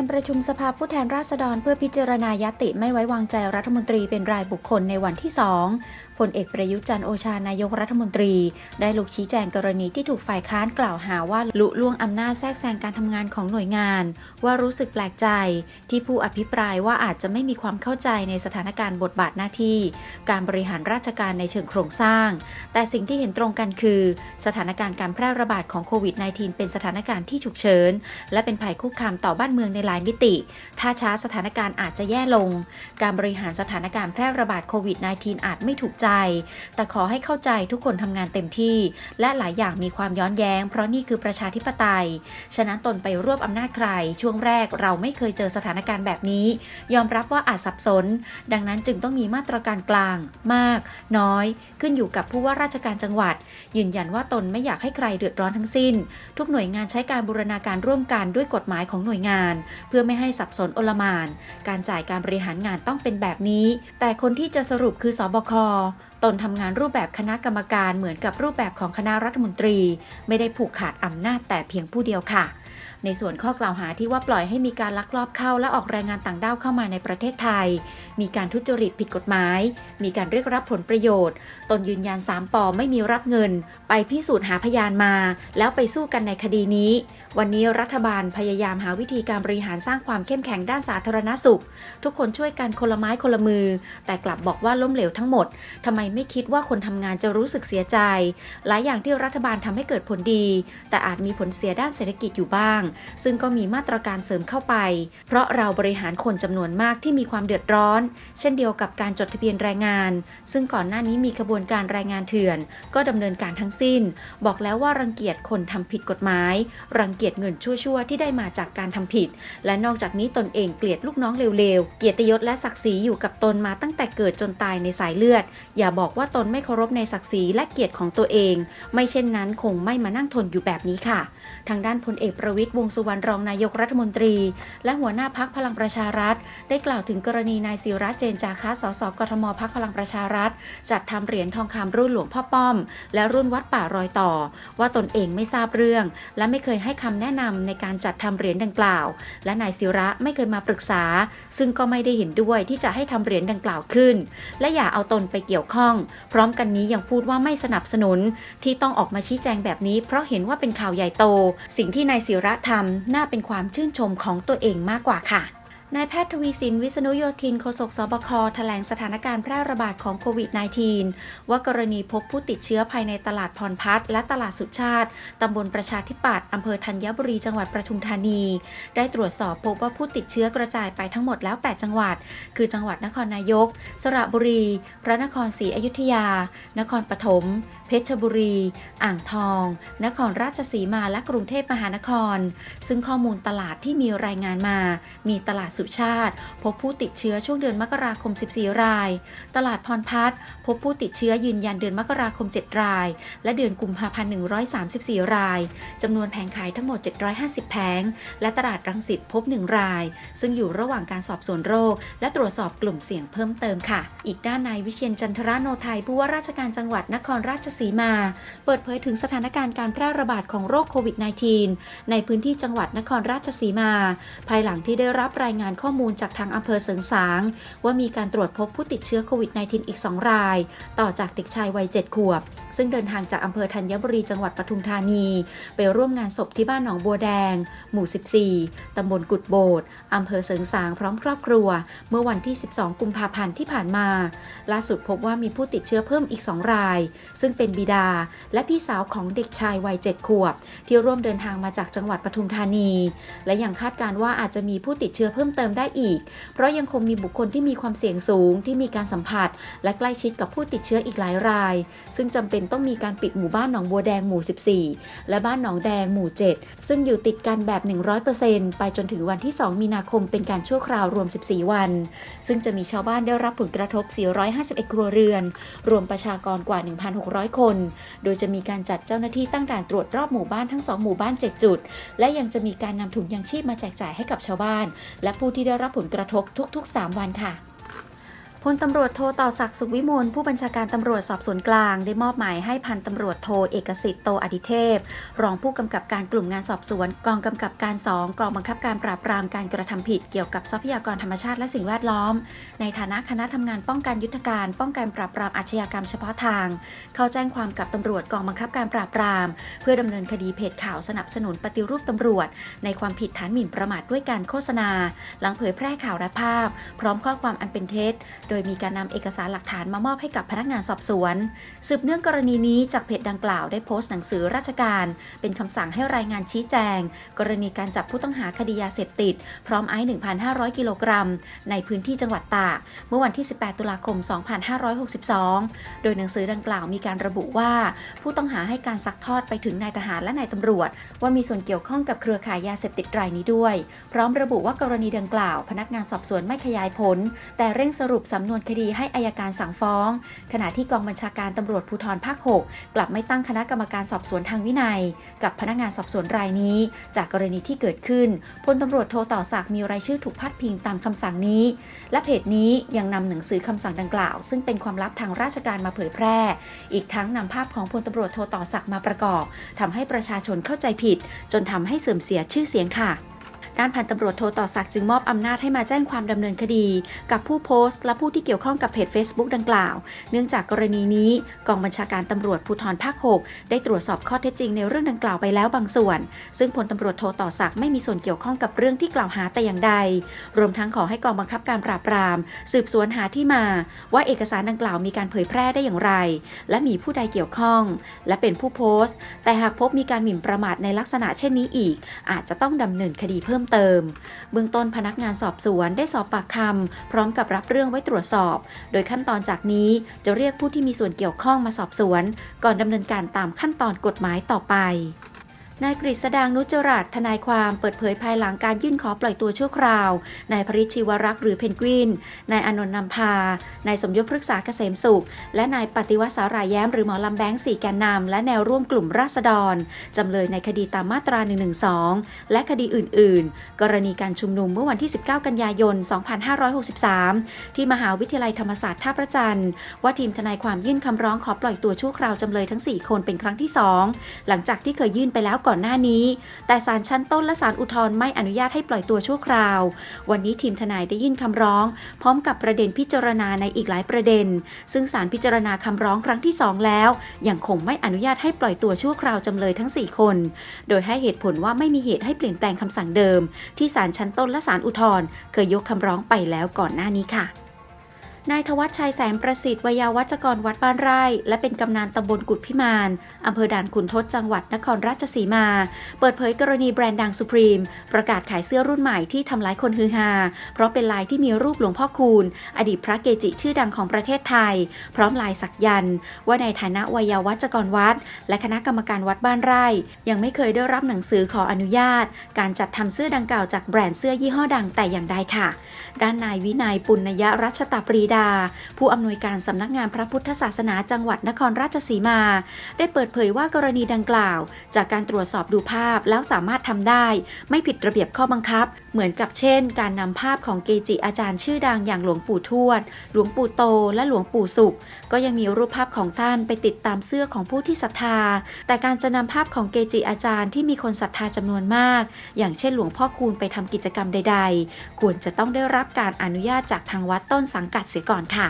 การประชุมสภาผู้แทนราษฎรเพื่อพิจารณายติไม่ไว้วางใจรัฐมนตรีเป็นรายบุคคลในวันที่2 พลเอกประยุทธ์จันโอชานายกรัฐมนตรี ได้ลุกชี้แจงกรณีที่ถูกฝ่ายค้านกล่าวหาว่าลุล่วงอำนาจแทรกแซงการทำงานของหน่วยงาน ว่ารู้สึกแปลกใจ ที่ผู้อภิปรายว่าอาจจะไม่มีความเข้าใจในสถานการณ์บทบาทหน้าที่ การบริหารราชการในเชิงโครงสร้าง แต่สิ่งที่เห็นตรงกันคือ สถานการณ์การแพร่ระบาดของโควิด -19 เป็นสถานการณ์ที่ฉุกเฉินและเป็นภัยคุกคามต่อบ้านเมืองในหลายมิติ ถ้าช้าสถานการณ์อาจจะแย่ลง การบริหารสถานการณ์แพร่ระบาดโควิด -19 อาจไม่ถูกใจแต่ขอให้เข้าใจทุกคนทำงานเต็มที่ และหลายอย่างมีความย้อนแย้ง เพราะนี่คือประชาธิปไตย ฉะนั้นตนไปรวบอำนาจใคร ช่วงแรกเราไม่เคยเจอสถานการณ์แบบนี้ ยอมรับว่าอาจสับสน ดังนั้นจึงต้องมีมาตรการกลาง มาก น้อย ขึ้นอยู่กับผู้ว่าราชการจังหวัด ยืนยันว่าตนไม่อยากให้ใครเดือดร้อนทั้งสิ้น ทุกหน่วยงานใช้การบูรณาการร่วมกันด้วยกฎหมายของหน่วยงาน เพื่อไม่ให้สับสนโอลมาน การจ่ายการบริหารงานต้องเป็นแบบนี้ แต่คนที่จะสรุปคือสอบคตนทำงานรูปแบบคณะกรรมการเหมือนกับรูปแบบของคณะรัฐมนตรี ไม่ได้ผูกขาดอำนาจแต่เพียงผู้เดียวค่ะ ในส่วนข้อกล่าวหาที่ว่าปล่อยให้มีการลักลอบเข้าและออกแรงงานต่างด้าวเข้ามาในประเทศไทย มีการทุจริตผิดกฎหมาย มีการเรียกรับผลประโยชน์ ตนยืนยัน3ปอไม่มีรับเงิน ไปพิสูจน์หาพยานมา แล้วไปสู้กันในคดีนี้ วันนี้รัฐบาลพยายามหาวิธีการบริหารสร้างความเข้มแข็งด้านสาธารณสุข ทุกคนช่วยกันคนละไม้คนละมือ แต่กลับบอกว่าล้มเหลวทั้งหมดทำไมไม่คิดว่าคนทำงานจะรู้สึกเสียใจ หลายอย่างที่รัฐบาลทำให้เกิดผลดี แต่อาจมีผลเสียด้านเศรษฐกิจอยู่บ้างซึ่งก็มีมาตรการเสริมเข้าไป เพราะเราบริหารคนจำนวนมากที่มีความเดือดร้อน เช่นเดียวกับการจดทะเบียนแรงงาน ซึ่งก่อนหน้านี้มีขบวนการแรงงานเถื่อน ก็ดำเนินการทั้งสิ้น บอกแล้วว่ารังเกียจคนทำผิดกฎหมาย รังเกียจเงินชั่วๆ ที่ได้มาจากการทำผิด และนอกจากนี้ตนเองเกลียดลูกน้องเร็วๆ เกียรติยศและศักดิ์ศรีอยู่กับตนมาตั้งแต่เกิดจนตายในสายเลือด อย่าบอกว่าตนไม่เคารพในศักดิ์ศรีและเกียรติของตัวเอง ไม่เช่นนั้นคงไม่มานั่งทนอยู่แบบนี้ค่ะ ทางด้านพลเอกประวิตยวงสุวรรณรองนายกรัฐมนตรี และหัวหน้าพักพลังประชารัฐ ได้กล่าวถึงกรณีนายศิระเจนจาคะสสกทมพักพลังประชารัฐ จัดทำเหรียญทองคำรุ่นหลวงพ่อป้อม และรุ่นวัดป่ารอยต่อ ว่าตนเองไม่ทราบเรื่อง และไม่เคยให้คำแนะนำในการจัดทำเหรียญดังกล่าว และนายศิระไม่เคยมาปรึกษา ซึ่งก็ไม่ได้เห็นด้วยที่จะให้ทำเหรียญดังกล่าวขึ้น และอย่าเอาตนไปเกี่ยวข้อง พร้อมกันนี้ยังพูดว่าไม่สนับสนุนที่ต้องออกมาชี้แจงแบบนี้ เพราะเห็นว่าเป็นข่าวใหญ่โต สิ่งที่นายศิระทำน่าเป็นความชื่นชมของตัวเองมากกว่าค่ะนายแพทย์ทวีสินวิษณุโยธินโฆษกสบคแถลงสถานการณ์แพร่ระบาดของโควิด -19 ว่ากรณีพบผู้ติดเชื้อภายในตลาดพรพัฒน์และตลาดสุชาติ ตำบลประชาธิปัตย์อำเภอธัญบุรีจังหวัดประทุมธานี ได้ตรวจสอบพบว่าผู้ติดเชื้อกระจายไปทั้งหมดแล้ว 8 จังหวัด คือจังหวัดนครนายก สระบุรี พระนครศรีอยุธยา นครปฐม เพชรบุรี อ่างทอง นครราชสีมาและกรุงเทพมหานคร ซึ่งข้อมูลตลาดที่มีรายงานมา มีตลาดสุชาติ พบผู้ติดเชื้อช่วงเดือนมกราคม 14 ราย ตลาดพรพัฒน์พบผู้ติดเชื้อยืนยันเดือนมกราคม 7 ราย และเดือนกุมภาพันธ์ 134 รายจำนวนแผงขายทั้งหมด 750 แผง และตลาดรังสิตพบ 1 ราย ซึ่งอยู่ระหว่างการสอบสวนโรค และตรวจสอบกลุ่มเสี่ยงเพิ่มเติมค่ะ อีกด้านนายวิเชียนจันทรโนไทยผู้ว่าราชการจังหวัดนครราชสีมา เปิดเผยถึงสถานการณ์การแพร่ระบาดของโรคโควิด -19 ในพื้นที่จังหวัดนครราชสีมา ภายหลังที่ได้รับรายงานข้อมูลจากทางอำเภอเสริงสาง ว่ามีการตรวจพบผู้ติดเชื้อโควิด -19 อีก 2 ราย ต่อจากเด็กชายวัย 7 ขวบ ซึ่งเดินทางจากอำเภอธัญบุรีจังหวัดปทุมธานี ไปร่วมงานศพที่บ้านหนองบัวแดง หมู่ 14 ตำบลกุดโบดอำเภอเสริงสางพร้อมครอบครัว เมื่อวันที่ 12 กุมภาพันธ์ที่ผ่านมา ล่าสุดพบว่ามีผู้ติดเชื้อเพิ่มอีก 2 ราย ซึ่งเป็นบิดาและพี่สาวของเด็กชายวัย 7 ขวบ ที่ร่วมเดินทางมาจากจังหวัดปทุมธานี และยังคาดการณ์ว่าอาจจะมีผู้ติดเชื้อเพิ่มเติมได้อีก เพราะยังคงมีบุคคลที่มีความเสี่ยงสูงที่มีการสัมผัส และใกล้ชิดกับผู้ติดเชื้ออีกหลายราย ซึ่งจำเป็นต้องมีการปิดหมู่บ้านหนองบัวแดงหมู่ 14 และบ้านหนองแดงหมู่ 7 ซึ่งอยู่ติดกันแบบ 100%ไปจนถึงวันที่ 2 มีนาคมเป็นการชั่วคราวรวม 14 วัน ซึ่งจะมีชาวบ้านได้รับผลกระทบ 451 ครัวเรือน รวมประชากรกว่า 1,600 คน โดยจะมีการจัดเจ้าหน้าที่ตั้งด่านตรวจรอบหมู่บ้านทั้ง 2 หมู่บ้าน 7 จุด และยังจะมีการนำถุงยางชีพมาแจกจ่ายให้กับชาวบ้าน และผู้ที่ได้รับผลกระทบทุก ๆ 3 วันค่ะ พลตำรวจโทต่อศักดิ์สุขวิมลผู้บัญชาการตำรวจสอบสวนกลาง ได้มอบหมายให้พันตำรวจโทเอกสิทธิ์โตอดิเทพ รองผู้กำกับการกลุ่มงานสอบสวนกองกำกับการ 2 กองบังคับการปราบปรามการกระทำผิดเกี่ยวกับทรัพยากรธรรมชาติและสิ่งแวดล้อม ในฐานะคณะทำงานป้องกันยุทธการ ป้องกันปราบปรามอาชญากรรมเฉพาะทาง เข้าแจ้งความกับตำรวจกองบังคับการปราบปราม เพื่อดำเนินคดีเพจข่าวสนับสนุนปฏิรูปตำรวจ ในความผิดฐานหมิ่นประมาทด้วยการโฆษณา หลังเผยแพร่ข่าวและภาพ พร้อมข้อความอันเป็นเท็จโดยมีการนำเอกสารหลักฐานมามอบให้กับพนักงานสอบสวน สืบเนื่องกรณีนี้จากเพจดังกล่าวได้โพสต์หนังสือราชการ เป็นคำสั่งให้รายงานชี้แจง กรณีการจับผู้ต้องหาคดียาเสพติด พร้อมไอซ์1,500 กิโลกรัม ในพื้นที่จังหวัดตาก เมื่อวันที่ 18 ตุลาคม 2562 โดยหนังสือดังกล่าวมีการระบุว่า ผู้ต้องหาให้การซักทอดไปถึงนายทหารและนายตำรวจ ว่ามีส่วนเกี่ยวข้องกับเครือข่ายยาเสพติดรายนี้ด้วย พร้อมระบุว่ากรณีดังกล่าว พนักงานสอบสวนไม่ขยายผล แต่เร่งสรุปสำนวนคดีให้อายการสั่งฟ้อง ขณะที่กองบัญชาการตำรวจภูธรภาค 6 กลับไม่ตั้งคณะกรรมการสอบสวนทางวินัย กับพนักงานสอบสวนรายนี้ จากกรณีที่เกิดขึ้นพลตำรวจโทต่อศักดิ์มีรายชื่อถูกพาดพิงตามคำสั่งนี้ และเพจนี้ยังนำหนังสือคำสั่งดังกล่าว ซึ่งเป็นความลับทางราชการมาเผยแพร่ อีกทั้งนำภาพของพลตำรวจโทต่อศักดิ์มาประกอบทำให้ประชาชนเข้าใจผิด จนทำให้เสื่อมเสียชื่อเสียงค่ะ ด้านพันตำรวจโทต่อศักดิ์จึงมอบอำนาจให้มาแจ้งความดำเนินคดี กับผู้โพสต์ และผู้ที่เกี่ยวข้องกับเพจ Facebook ดังกล่าว เนื่องจากกรณีนี้กองบัญชาการตำรวจภูธรภาค 6 ได้ตรวจสอบข้อเท็จจริงในเรื่องดังกล่าวไปแล้วบางส่วน ซึ่งพลตำรวจโทต่อศักดิ์ไม่มีส่วนเกี่ยวข้องกับเรื่องที่กล่าวหาแต่อย่างใด รวมทั้งขอให้กองบังคับการปราบปราม สืบสวนหาที่มา ว่าเอกสารดังกล่าวมีการเผยแพร่ได้อย่างไร และมีผู้ใดเกี่ยวข้อง และเป็นผู้โพสต์ แต่หากพบมีการหมิ่นประมาทในลักษณะเช่นนี้อีก อาจจะต้องดำเนินคดีเพิ่มเติม เบื้องต้นพนักงานสอบสวนได้สอบปากคำพร้อมกับรับเรื่องไว้ตรวจสอบ โดยขั้นตอนจากนี้จะเรียกผู้ที่มีส่วนเกี่ยวข้องมาสอบสวน ก่อนดำเนินการตามขั้นตอนกฎหมายต่อไป นายกฤษดางนุจรัตทนายความเปิดเผยภายหลังการยื่นขอปล่อยตัวชั่วคราวนายพริชีวรักษ์หรือเพนกวินนายอนนท์นำพานายสมยศพฤกษาเกษมสุข และนายปฏิวัติสารายแย้มหรือหมอลำแบงค์สี่แกนนำและแนวร่วมกลุ่มราษฎรจำเลยในคดีตามมาตรา 112 และคดีอื่น ๆ กรณีการชุมนุมเมื่อวันที่ 19 กันยายน 2563 ที่มหาวิทยาลัยธรรมศาสตร์ท่าพระจันทร์ว่าทีมทนายความยื่นคำร้องขอปล่อยตัวชั่วคราวจำเลยทั้ง 4 คนเป็นครั้งที่ 2 หลังจากที่เคยยื่นไปแล้วก่อนหน้านี้ แต่ศาลชั้นต้นและศาลอุทธรณ์ไม่อนุญาตให้ปล่อยตัวชั่วคราว วันนี้ทีมทนายได้ยื่นคำร้อง พร้อมกับประเด็นพิจารณาในอีกหลายประเด็น ซึ่งศาลพิจารณาคำร้องครั้งที่ 2 แล้วยังคงไม่อนุญาตให้ปล่อยตัวชั่วคราวจำเลยทั้ง 4 คน โดยให้เหตุผลว่าไม่มีเหตุให้เปลี่ยนแปลงคำสั่งเดิม ที่ศาลชั้นต้นและศาลอุทธรณ์เคยยกคำร้องไปแล้วก่อนหน้านี้ค่ะ นายทวัชชัยแสงประสิทธิ์ วยาวัจกรวัดบ้านไร่ และเป็นกำนันตำบลกุดพิมานอำเภอด่านขุนทดจังหวัดนครราชสีมา เปิดเผยกรณีแบรนด์ดังสุพรีม ประกาศขายเสื้อรุ่นใหม่ที่ทำร้ายคนฮือฮา เพราะเป็นลายที่มีรูปหลวงพ่อคูณ อดีตพระเกจิชื่อดังของประเทศไทย พร้อมลายสักยันต์ว่าในฐานะวยาวัจกรวัด และคณะกรรมการวัดบ้านไร่ ยังไม่เคยได้รับหนังสือขออนุญาต การจัดทำเสื้อดังกล่าวจากแบรนด์เสื้อยี่ห้อดังแต่อย่างใดค่ะ ด้านนายวินัยปุณยรัชตปรีดา ผู้อำนวยการสำนักงานพระพุทธศาสนาจังหวัดนครราชสีมา ได้เปิดเผยว่ากรณีดังกล่าว จากการตรวจสอบดูภาพแล้วสามารถทำได้ ไม่ผิดระเบียบข้อบังคับ เหมือนกับเช่น การนำภาพของเกจิอาจารย์ชื่อดังอย่างหลวงปู่ทวด หลวงปู่โต และหลวงปู่สุข ก็ยังมีรูปภาพของท่านไปติดตามเสื้อของผู้ที่ศรัทธา แต่การจะนำภาพของเกจิอาจารย์ที่มีคนศรัทธาจำนวนมาก อย่างเช่นหลวงพ่อคูณไปทำกิจกรรมใด ๆ ควรจะต้องได้รับการอนุญาตจากทางวัดต้นสังกัดเสียก่อนค่ะ